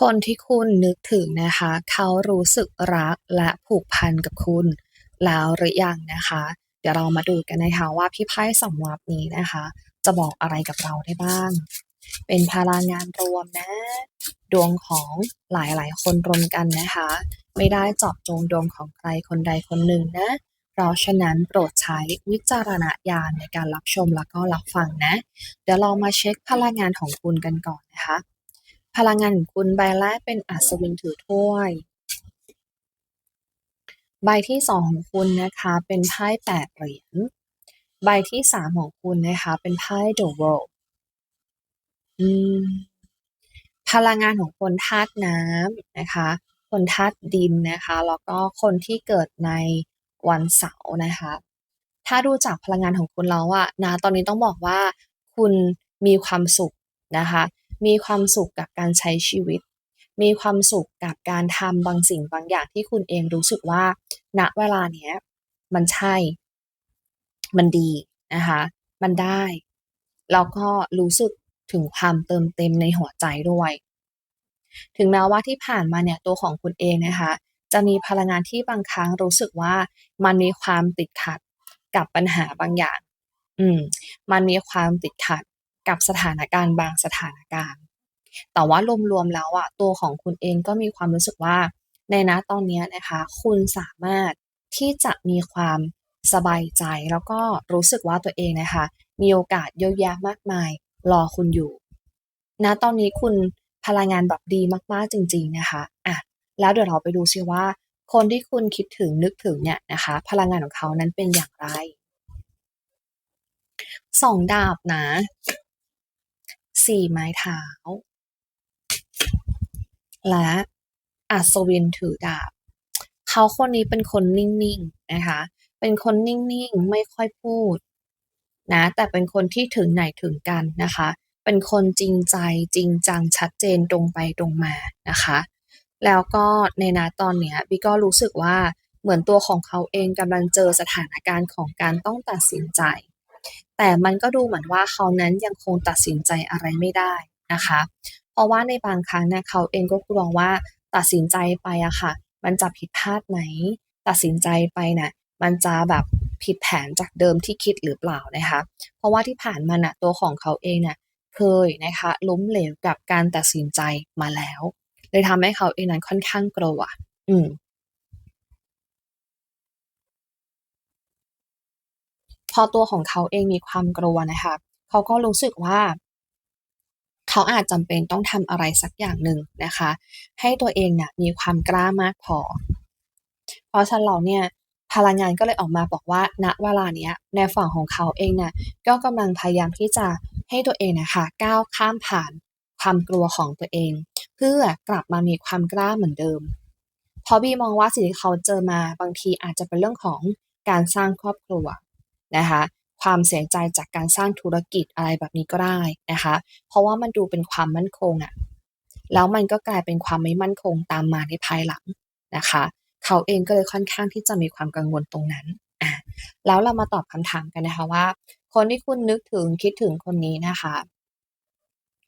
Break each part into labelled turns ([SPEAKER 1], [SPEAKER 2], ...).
[SPEAKER 1] คนที่คุณนึกถึงนะคะ เขารู้สึกรักและผูกพันกับคุณ แล้วหรือยังนะคะ เดี๋ยวเรามาดูกันนะคะว่าพี่ไพ่สำรับนี้นะคะ จะบอกอะไรกับเราได้บ้าง เป็นพลังงานรวมนะ ดวงของหลายๆ คนรวมกันนะคะ ไม่ได้เจาะจงดวงของใครคนใดคนหนึ่งนะเพราะฉะนั้นโปรดใช้วิจารณญาณในการรับชมแล้วก็รับฟังนะ เดี๋ยวเรามาเช็คพลังงานของคุณกันก่อนนะคะ พลังงานของคุณใบแรกเป็นอัศวินถือถ้วย ใบที่สองของคุณนะคะเป็นไพ่แปดเหรียญ ใบที่สามของคุณนะคะเป็นไพ่ The World พลังงานของคนธาตุน้ำนะคะ คนธาตุดินนะคะ แล้วก็คนที่เกิดในวันเสาร์นะคะ ถ้าดูจากพลังงานของคุณแล้วอะนะ ตอนนี้ต้องบอกว่าคุณมีความสุขนะคะ มีความสุขกับการใช้ชีวิต มีความสุขกับการทำบางสิ่งบางอย่างที่คุณเองรู้สึกว่า ณเวลาเนี้ย มันใช่ มันดีนะคะ มันได้ แล้วก็รู้สึกถึงความเติมเต็มในหัวใจด้วย ถึงแม้ว่าที่ผ่านมาเนี่ยตัวของคุณเองนะคะ จะมีพลังงานที่บางครั้งรู้สึกว่ามันมีความติดขัดกับปัญหาบางอย่าง อืม มันมีความติดขัด กับสถานการณ์บางสถานการณ์ แต่ว่ารวมๆแล้วอะตัวของคุณเองก็มีความรู้สึกว่าในณตอนนี้นะคะ คุณสามารถที่จะมีความสบายใจแล้วก็รู้สึกว่าตัวเองนะคะ มีโอกาสเยอะแยะมากมายรอคุณอยู่ณตอนนี้คุณพลังงานแบบดีมากๆจริง ๆนะคะอะแล้วเดี๋ยวเราไปดูซิว่า คนที่คุณคิดถึงนึกถึงเนี่ยนะคะ พลังงานของเขานั้นเป็นอย่างไรสองดาบนะ สี่ไม้เท้า และอัศวินถือดาบ เขาคนนี้เป็นคนนิ่งๆนะคะ เป็นคนนิ่งๆ ไม่ค่อยพูดนะแต่เป็นคนที่ถึงไหนถึงกันนะคะ เป็นคนจริงใจจริงจังชัดเจนตรงไปตรงมานะคะ แล้วก็ในณตอนเนี้ยบิก็รู้สึกว่าเหมือนตัวของเขาเองกำลังเจอสถานการณ์ของการต้องตัดสินใจ แต่มันก็ดูเหมือนว่าเขานั้นยังคงตัดสินใจอะไรไม่ได้นะคะ เพราะว่าในบางครั้งเนี่ยเขาเองก็กลัวว่าตัดสินใจไปอะค่ะ มันจะผิดพลาดไหม ตัดสินใจไปน่ะมันจะแบบผิดแผนจากเดิมที่คิดหรือเปล่านะคะ เพราะว่าที่ผ่านมาน่ะตัวของเขาเองน่ะเคยนะคะล้มเหลวกับการตัดสินใจมาแล้ว เลยทำให้เขาเองนั้นค่อนข้างกลัวอืม พอตัวของเขาเองมีความกลัวนะคะเขาก็รู้สึกว่า เขาอาจจำเป็นต้องทำอะไรสักอย่างหนึ่งนะคะ ให้ตัวเองเนี่ยมีความกล้ามากพอ เพราะฉะนั้นแล้วเนี่ยพลังงานก็เลยออกมาบอกว่า ณเวลาเนี้ยในฝั่งของเขาเองน่ะก็กำลังพยายามที่จะให้ตัวเองนะคะก้าวข้ามผ่านความกลัวของตัวเอง เพื่อกลับมามีความกล้าเหมือนเดิมเพราะบีมองว่าสิ่งที่เขาเจอมาบางทีอาจจะเป็นเรื่องของการสร้างครอบครัว นะคะ ความเสียใจจากการสร้างธุรกิจอะไรแบบนี้ก็ได้นะคะ เพราะว่ามันดูเป็นความมั่นคงอะแล้วมันก็กลายเป็นความไม่มั่นคงตามมาในภายหลังนะคะ เขาเองก็เลยค่อนข้างที่จะมีความกังวลตรงนั้นอาแล้วเรามาตอบคำถามกันนะคะว่า คนที่คุณนึกถึงคิดถึงคนนี้นะคะ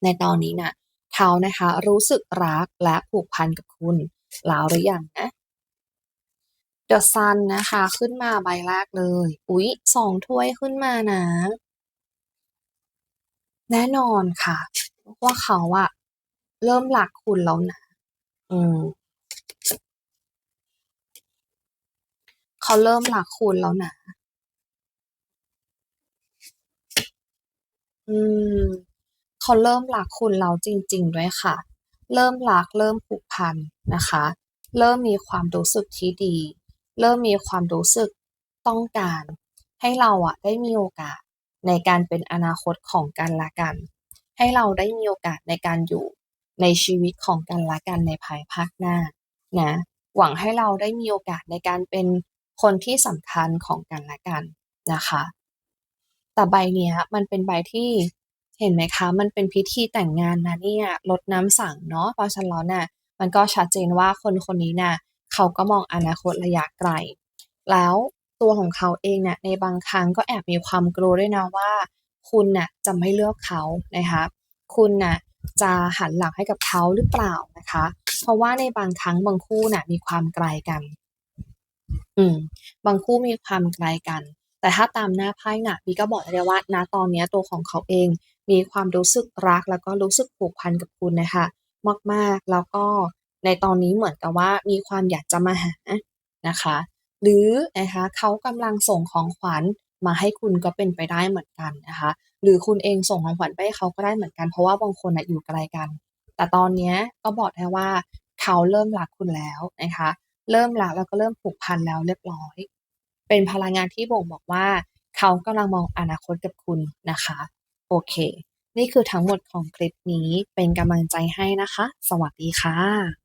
[SPEAKER 1] ในตอนนี้น่ะเขานะคะรู้สึกรักและผูกพันกับคุณแล้วหรือยังนะ The Sun นะคะ ขึ้นมาใบแรกเลย อุ๊ย2ถ้วยขึ้นมานะ แน่นอนค่ะ ว่าเขาอะเริ่มรักคุณแล้วนะ อืมเขาเริ่มรักคุณแล้วนะ อืม เขาเริ่มรักคุณแล้วจริง ๆ ด้วยค่ะ เริ่มรักเริ่มผูกพันนะคะ เริ่มมีความรู้สึกที่ดี เริ่มมีความรู้สึกต้องการ ให้เราอะได้มีโอกาสในการเป็นอนาคตของกันและกัน ให้เราได้มีโอกาสในการอยู่ในชีวิตของกันและกันในภายภาคหน้านะหวังให้เราได้มีโอกาสในการเป็นคนที่สำคัญของกันและกันนะคะแต่ใบเนี้ยมันเป็นใบที่เห็นไหมคะ มันเป็นพิธีแต่งงานนะเนี่ยรดน้ำสังเนาะเพราะฉะนั้นแล้วน่ะมันก็ชัดเจนว่าคนคนนี้น่ะ เขาก็มองอนาคตระยะไกล แล้วตัวของเขาเองเนี่ยในบางครั้งก็แอบมีความกลัวด้วยนะว่า คุณน่ะจะไม่เลือกเขานะคะคุณน่ะจะหันหลังให้กับเขาหรือเปล่านะคะ เพราะว่าในบางครั้งบางคู่น่ะมีความไกลกัน อืม บางคู่มีความไกลกัน แต่ถ้าตามหน้าไพ่น่ะพี่ก็บอกเลยว่าณตอนนี้ตัวของเขาเอง มีความรู้สึกรักแล้วก็รู้สึกผูกพันกับคุณนะคะ มากๆ แล้วก็ ในตอนนี้เหมือนกับว่ามีความอยากจะมาหานะคะ หรือนะคะเขากำลังส่งของขวัญมาให้คุณก็เป็นไปได้เหมือนกันนะคะ หรือคุณเองส่งของขวัญไปให้เขาก็ได้เหมือนกัน เพราะว่าบางคนนะอยู่ไกลกัน แต่ตอนนี้ก็บอกได้ว่าเขาเริ่มรักคุณแล้วนะคะ เริ่มรักแล้วก็เริ่มผูกพันแล้วเรียบร้อย เป็นพลังงานที่บ่งบอกว่าเขากำลังมองอนาคตกับคุณนะคะ โอเค นี่คือทั้งหมดของคลิปนี้เป็นกำลังใจให้นะคะ สวัสดีค่ะ